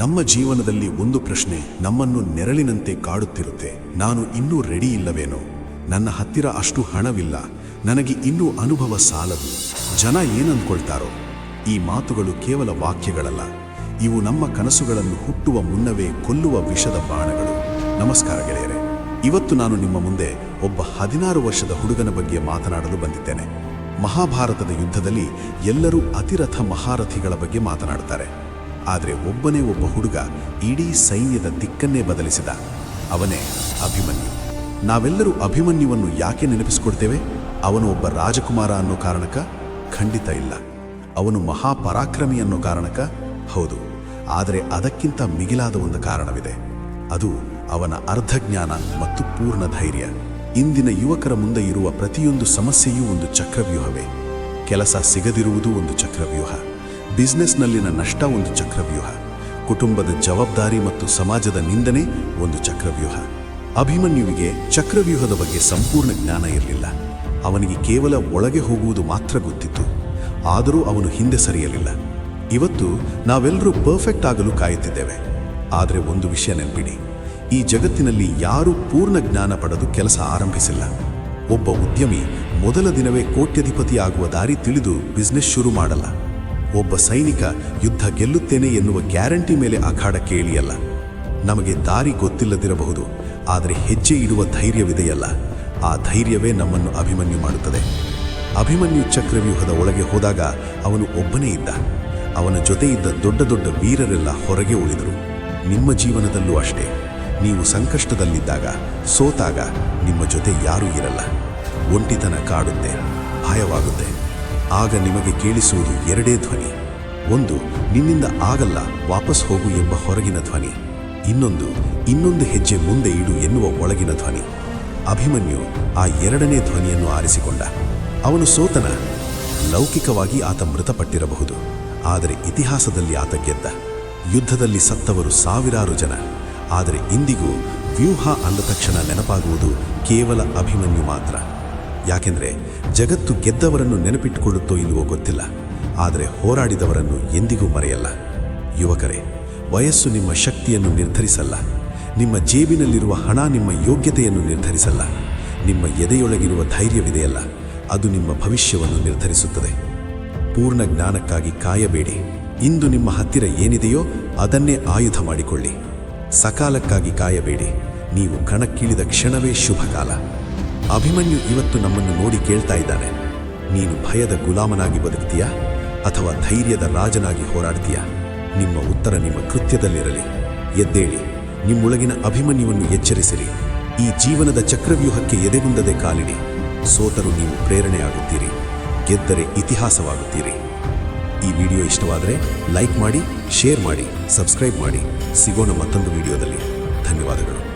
ನಮ್ಮ ಜೀವನದಲ್ಲಿ ಒಂದು ಪ್ರಶ್ನೆ ನಮ್ಮನ್ನು ನೆರಳಿನಂತೆ ಕಾಡುತ್ತಿರುತ್ತೆ. ನಾನು ಇನ್ನೂ ರೆಡಿ ಇಲ್ಲವೇನೋ? ನನ್ನ ಹತ್ತಿರ ಅಷ್ಟು ಹಣವಿಲ್ಲ. ನನಗೆ ಇನ್ನೂ ಅನುಭವ ಸಾಲದು. ಜನ ಏನಂದ್ಕೊಳ್ತಾರೋ ಈ ಮಾತುಗಳು ಕೇವಲ ವಾಕ್ಯಗಳಲ್ಲ. ಇವು ನಮ್ಮ ಕನಸುಗಳನ್ನು ಹುಟ್ಟುವ ಮುನ್ನವೇ ಕೊಲ್ಲುವ ವಿಷದ ಬಾಣಗಳು. ನಮಸ್ಕಾರ ಗೆಳೆಯರೆ. ಇವತ್ತು ನಾನು ನಿಮ್ಮ ಮುಂದೆ ಒಬ್ಬ ಹದಿನಾರು ವರ್ಷದ ಹುಡುಗನ ಬಗ್ಗೆ ಮಾತನಾಡಲು ಬಂದಿದ್ದೇನೆ. ಮಹಾಭಾರತದ ಯುದ್ಧದಲ್ಲಿ ಎಲ್ಲರೂ ಅತಿರಥ ಮಹಾರಥಿಗಳ ಬಗ್ಗೆ ಮಾತನಾಡುತ್ತಾರೆ. ಆದರೆ ಒಬ್ಬನೇ ಒಬ್ಬ ಹುಡುಗ ಇಡೀ ಸೈನ್ಯದ ದಿಕ್ಕನ್ನೇ ಬದಲಿಸಿದ. ಅವನೇ ಅಭಿಮನ್ಯು. ನಾವೆಲ್ಲರೂ ಅಭಿಮನ್ಯುವನ್ನು ಯಾಕೆ ನೆನಪಿಸಿಕೊಡ್ತೇವೆ? ಅವನು ಒಬ್ಬ ರಾಜಕುಮಾರ ಅನ್ನೋ ಕಾರಣಕ ಖಂಡಿತ ಇಲ್ಲ. ಅವನು ಮಹಾಪರಾಕ್ರಮಿ ಅನ್ನೋ ಕಾರಣಕ ಹೌದು. ಆದರೆ ಅದಕ್ಕಿಂತ ಮಿಗಿಲಾದ ಒಂದು ಕಾರಣವಿದೆ. ಅದು ಅವನ ಅರ್ಧಜ್ಞಾನ ಮತ್ತು ಪೂರ್ಣ ಧೈರ್ಯ. ಇಂದಿನ ಯುವಕರ ಮುಂದೆ ಇರುವ ಪ್ರತಿಯೊಂದು ಸಮಸ್ಯೆಯೂ ಒಂದು ಚಕ್ರವ್ಯೂಹವೇ. ಕೆಲಸ ಸಿಗದಿರುವುದು ಒಂದು ಚಕ್ರವ್ಯೂಹ. ಬಿಸ್ನೆಸ್ನಲ್ಲಿನ ನಷ್ಟ ಒಂದು ಚಕ್ರವ್ಯೂಹ. ಕುಟುಂಬದ ಜವಾಬ್ದಾರಿ ಮತ್ತು ಸಮಾಜದ ನಿಂದನೆ ಒಂದು ಚಕ್ರವ್ಯೂಹ. ಅಭಿಮನ್ಯುವಿಗೆ ಚಕ್ರವ್ಯೂಹದ ಬಗ್ಗೆ ಸಂಪೂರ್ಣ ಜ್ಞಾನ ಇರಲಿಲ್ಲ. ಅವನಿಗೆ ಕೇವಲ ಒಳಗೆ ಹೋಗುವುದು ಮಾತ್ರ ಗೊತ್ತಿತ್ತು. ಆದರೂ ಅವನು ಹಿಂದೆ ಸರಿಯಲಿಲ್ಲ. ಇವತ್ತು ನಾವೆಲ್ಲರೂ ಪರ್ಫೆಕ್ಟ್ ಆಗಲು ಕಾಯುತ್ತಿದ್ದೇವೆ. ಆದರೆ ಒಂದು ವಿಷಯ ನೆನಪಿಡಿ. ಈ ಜಗತ್ತಿನಲ್ಲಿ ಯಾರೂ ಪೂರ್ಣ ಜ್ಞಾನ ಪಡೆದು ಕೆಲಸ ಆರಂಭಿಸಿಲ್ಲ. ಒಬ್ಬ ಉದ್ಯಮಿ ಮೊದಲ ದಿನವೇ ಕೋಟ್ಯಧಿಪತಿ ಆಗುವ ದಾರಿ ತಿಳಿದು ಬಿಸ್ನೆಸ್ ಶುರು ಮಾಡಲ್ಲ. ಒಬ್ಬ ಸೈನಿಕ ಯುದ್ಧ ಗೆಲ್ಲುತ್ತೇನೆ ಎನ್ನುವ ಗ್ಯಾರಂಟಿ ಮೇಲೆ ಅಖಾಡಕ್ಕೆ ಕೇಳಿಯಲ್ಲ. ನಮಗೆ ದಾರಿ ಗೊತ್ತಿಲ್ಲದಿರಬಹುದು, ಆದರೆ ಹೆಜ್ಜೆ ಇಡುವ ಧೈರ್ಯವಿದೆಯಲ್ಲ. ಆ ಧೈರ್ಯವೇ ನಮ್ಮನ್ನು ಅಭಿಮನ್ಯು ಮಾಡುತ್ತದೆ. ಅಭಿಮನ್ಯು ಚಕ್ರವ್ಯೂಹದ ಒಳಗೆ ಹೋದಾಗ ಅವನು ಒಬ್ಬನೇ ಇದ್ದ. ಅವನ ಜೊತೆ ಇದ್ದ ದೊಡ್ಡ ದೊಡ್ಡ ವೀರರೆಲ್ಲ ಹೊರಗೆ ಉಳಿದರು. ನಿಮ್ಮ ಜೀವನದಲ್ಲೂ ಅಷ್ಟೇ. ನೀವು ಸಂಕಷ್ಟದಲ್ಲಿದ್ದಾಗ, ಸೋತಾಗ ನಿಮ್ಮ ಜೊತೆ ಯಾರೂ ಇರಲ್ಲ. ಒಂಟಿತನ ಕಾಡುತ್ತೆ, ಭಯವಾಗುತ್ತೆ. ಆಗ ನಿಮಗೆ ಕೇಳಿಸುವುದು ಎರಡೇ ಧ್ವನಿ. ಒಂದು, ನಿನ್ನಿಂದ ಆಗಲ್ಲ, ವಾಪಸ್ ಹೋಗು ಎಂಬ ಹೊರಗಿನ ಧ್ವನಿ. ಇನ್ನೊಂದು ಇನ್ನೊಂದು ಹೆಜ್ಜೆ ಮುಂದೆ ಇಡು ಎನ್ನುವ ಒಳಗಿನ ಧ್ವನಿ. ಅಭಿಮನ್ಯು ಆ ಎರಡನೇ ಧ್ವನಿಯನ್ನು ಆರಿಸಿಕೊಂಡ. ಅವನು ಸೋತನ. ಲೌಕಿಕವಾಗಿ ಆತ ಮೃತಪಟ್ಟಿರಬಹುದು. ಆದರೆ ಇತಿಹಾಸದಲ್ಲಿ ಆತ ಗೆದ್ದ. ಯುದ್ಧದಲ್ಲಿ ಸತ್ತವರು ಸಾವಿರಾರು ಜನ. ಆದರೆ ಇಂದಿಗೂ ವ್ಯೂಹ ಅಂದ ತಕ್ಷಣ ನೆನಪಾಗುವುದು ಕೇವಲ ಅಭಿಮನ್ಯು ಮಾತ್ರ. ಯಾಕೆಂದ್ರೆ ಜಗತ್ತು ಗೆದ್ದವರನ್ನು ನೆನಪಿಟ್ಟುಕೊಳ್ಳುತ್ತೋ ಇಲ್ಲವೋ ಗೊತ್ತಿಲ್ಲ. ಆದರೆ ಹೋರಾಡಿದವರನ್ನು ಎಂದಿಗೂ ಮರೆಯಲ್ಲ. ಯುವಕರೇ, ವಯಸ್ಸು ನಿಮ್ಮ ಶಕ್ತಿಯನ್ನು ನಿರ್ಧರಿಸಲ್ಲ. ನಿಮ್ಮ ಜೇಬಿನಲ್ಲಿರುವ ಹಣ ನಿಮ್ಮ ಯೋಗ್ಯತೆಯನ್ನು ನಿರ್ಧರಿಸಲ್ಲ. ನಿಮ್ಮ ಎದೆಯೊಳಗಿರುವ ಧೈರ್ಯವಿದೆಯಲ್ಲ. ಅದು ನಿಮ್ಮ ಭವಿಷ್ಯವನ್ನು ನಿರ್ಧರಿಸುತ್ತದೆ. ಪೂರ್ಣ ಜ್ಞಾನಕ್ಕಾಗಿ ಕಾಯಬೇಡಿ. ಇಂದು ನಿಮ್ಮ ಹತ್ತಿರ ಏನಿದೆಯೋ ಅದನ್ನೇ ಆಯುಧ ಮಾಡಿಕೊಳ್ಳಿ. ಸಕಾಲಕ್ಕಾಗಿ ಕಾಯಬೇಡಿ. ನೀವು ಕಣಕ್ಕಿಳಿದ ಕ್ಷಣವೇ ಶುಭ ಕಾಲ ಅಭಿಮನ್ಯು ಇವತ್ತು ನಮ್ಮನ್ನು ನೋಡಿ ಕೇಳ್ತಾ ಇದ್ದಾನೆ. ನೀನು ಭಯದ ಗುಲಾಮನಾಗಿ ಬದುಕ್ತೀಯಾ? ಅಥವಾ ಧೈರ್ಯದ ರಾಜನಾಗಿ ಹೋರಾಡ್ತೀಯಾ? ನಿಮ್ಮ ಉತ್ತರ ನಿಮ್ಮ ಕೃತ್ಯದಲ್ಲಿರಲಿ. ಎದ್ದೇಳಿ, ನಿಮ್ಮೊಳಗಿನ ಅಭಿಮನ್ಯುವನ್ನು ಎಚ್ಚರಿಸಿರಿ. ಈ ಜೀವನದ ಚಕ್ರವ್ಯೂಹಕ್ಕೆ ಎದೆಗುಂದದೆ ಕಾಲಿಡಿ. ಸೋತರು ನೀವು ಪ್ರೇರಣೆಯಾಗುತ್ತೀರಿ. ಗೆದ್ದರೆ ಇತಿಹಾಸವಾಗುತ್ತೀರಿ. ಈ ವಿಡಿಯೋ ಇಷ್ಟವಾದರೆ ಲೈಕ್ ಮಾಡಿ, ಶೇರ್ ಮಾಡಿ, ಸಬ್ಸ್ಕ್ರೈಬ್ ಮಾಡಿ. ಸಿಗೋಣ ಮತ್ತೊಂದು ವಿಡಿಯೋದಲ್ಲಿ. ಧನ್ಯವಾದಗಳು.